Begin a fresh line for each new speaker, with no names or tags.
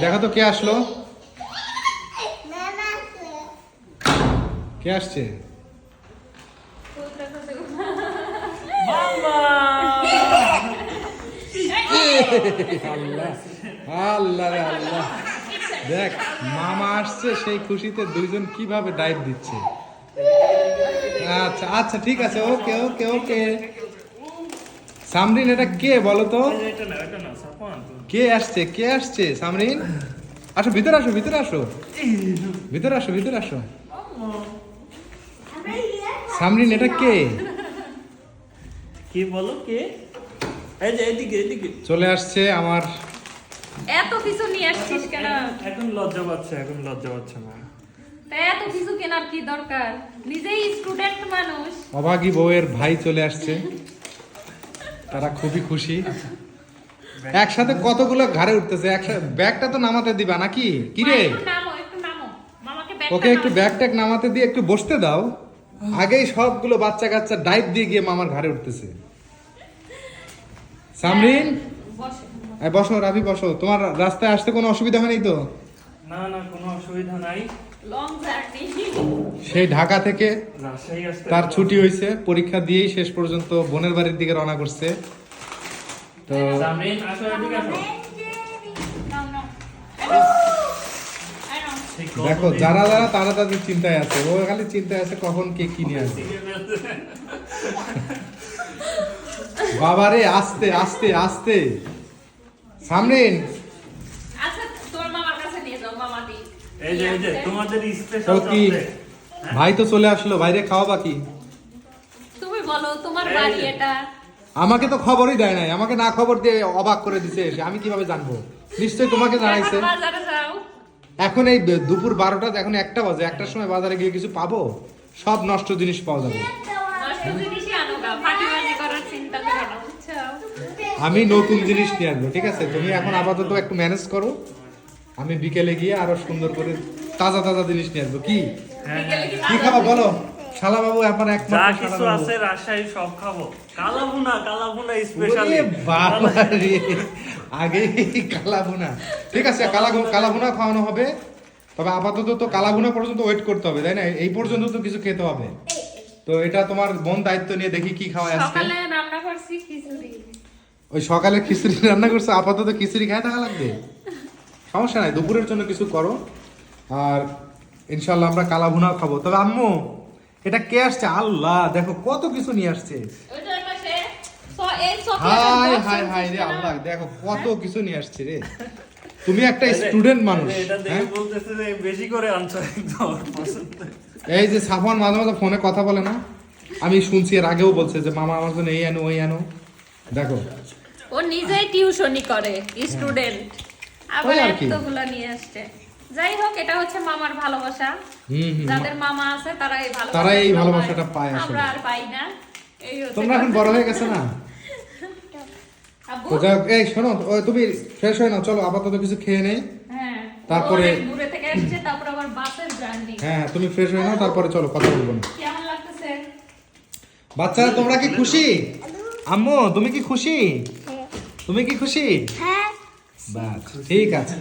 দেখো তো কে আসলো? কে আসছে? আল্লাহ আল্লাহ রে আল্লাহ। দেখ মামা আসছে সেই খুশিতে দুইজন কীভাবে ডাইভ দিচ্ছে? আচ্ছা আচ্ছা ঠিক আছে ওকে ওকে ওকে। সামরিন এটা কে বলো তো?
এটা না এটা না সাফান তো।
কে আসছে কে আসছে? সামরিন? আসো ভিতরে আসো ভিতরে আসো। ভিতরে আসো ভিতরে আসো। সামরিন এটা কে?
কি বলো কে? এই যে এদিকে এদিকে
চলে আসছে আমার
এত কিছু নিয়ে আসছিস কেন?
এখন লজ্জা পাচ্ছে এখন লজ্জা পাচ্ছে না।
এত কিছু কেনার কি দরকার? নিজেই স্টুডেন্ট মানুষ।
অভাগী বউয়ের ভাই চলে আসছে। তারা খুবই খুশি। একসাথে কতগুলো ঘাড়ে উঠতেছে? একসাথে ব্যাগটা তো নামাতে দিবা নাকি? কি রে?
মা, একটু নামো একটু নামো। মামাকে ব্যাগটা
ওকে একটু ব্যাগ ট্যাগ নামাতে দিয়ে একটু বসতে দাও। আগেই সবগুলো বাচ্চা কাচ্চা ডাইভ দিয়ে গিয়ে মামার ঘাড়ে উঠতেছে। সামরিন?
বসো।
রাবি বসো। তোমার রাস্তায় আসতে কোনো অসুবিধা হয়নি তো?
না না কোনো অসুবিধা নাই।
সেই ঢাকা থেকে তার ছুটি হয়েছে। পরীক্ষা দিয়েই শেষ পর্যন্ত বোনের বাড়ির দিকে রওনা করছে। তো দেখো যারা যারা তারা তাদের চিন্তায় আছে। ও খালি চিন্তায় আছে কখন কে কিনে আসবে। বাবারে আস্তে আস্তে আস্তে। সামরিন
আচ্ছা তোমার মামার কাছে নিয়ে যাও মামা দি
এই যে এই যে তোমাদের স্পেশাল
ভাই তো চলে আসলো বাইরে খাওয়া বাকি।
তুমি বলো তোমার বাড়ি এটা?
আমাকে তো খবরই দেয় নাই আমাকে না খবর দিয়ে অবাক করে দিছে আমি কীভাবে জানব। নিশ্চয়ই তোমাকে জানাইছে।
এখন
এই দুপুর বারোটা এখন একটা বাজে একটার সময় বাজারে গিয়ে কিছু পাবো? সব নষ্ট জিনিস পাওয়া যাবে।
নষ্ট জিনিসই আনো গা ফাটিবাজি করার চিন্তা করো না বুঝছ?
আমি নতুন জিনিস নিয়ে আসব ঠিক আছে? তুমি এখন আপাতত একটু ম্যানেজ করো। আমি বিকেলে গিয়ে আরও সুন্দর করে তাজা তাজা জিনিস নিয়ে আসব। কি?
হ্যাঁ
কি
কি খাবা বলো? শালা বাবু এখন এক
যা কিছু আছে রাজশাহী সব খাব। কালাভুনা কালাভুনা স্পেশালি
আগে কালাভুনা। ঠিক আছে কালা কালাভুনা খাওয়ানো হবে। তবে আপাতত তো কালাভুনা পর্যন্ত ওয়েট করতে হবে তাই না? এই পর্যন্ত তো কিছু খেতে হবে। তো এটা তোমার বোন দায়িত্ব নিয়ে দেখি কি খাওয়ায় আজকে।
সকালে রান্না করছি খিচুড়ি।
ওই সকালে খিচুড়ি রান্না করছ আপাতত খিচুড়ি খায় থাকা লাগবে? সমস্যা নাই দুপুরের জন্য কিছু করো। আর ইনশাল্লাহ আমরা কালা ভুনাও খাব। তবে আম্মু এটা কে আসছে? আল্লাহ দেখো কত কিছু নিয়ে আসছে। হাই হাই হাই রে আল্লাহ দেখো কত কিছু নিয়ে আসছে রে। তুমি একটা স্টুডেন্ট মানুষ হ্যাঁ?
বেশি করে আনছো
এই যে সাফওয়ান মাঝে মাঝে ফোনে কথা বলে না। আমি শুনছি এর আগেও বলছে যে মামা আমার জন্য এই আনো ওই আনো। দেখো।
ও নিজেই টিউশনি করে স্টুডেন্ট আবার। এতগুলা নিয়ে আসছে। যাই হোক এটা হচ্ছে মামার ভালোবাসা। যাদের মামা আছে তারা এই ভালোবাসা
তারা এই ভালোবাসাটা পায় আসলে।
আমরা আর পাই না। এই হচ্ছে
তোমরা এখন বড় হয়ে গেছে না? তো এই শোনো তুমি ফ্রেশ হয়ে নাও চলো আপাতত কিছু খেয়ে নেই।
হ্যাঁ
তারপরে-
থেকে আসছে তারপর আবার বাসের জার্নি
হ্যাঁ হ্যাঁ তুমি ফ্রেশ হয়ে নাও তারপরে চলো কথা বলব না।
কেমন লাগতেছে?
বাচ্চারা তোমরা কি খুশি? আম্মু তুমি কি খুশি? তুমি কি খুশি?
হ্যাঁ
বাস ঠিক আছে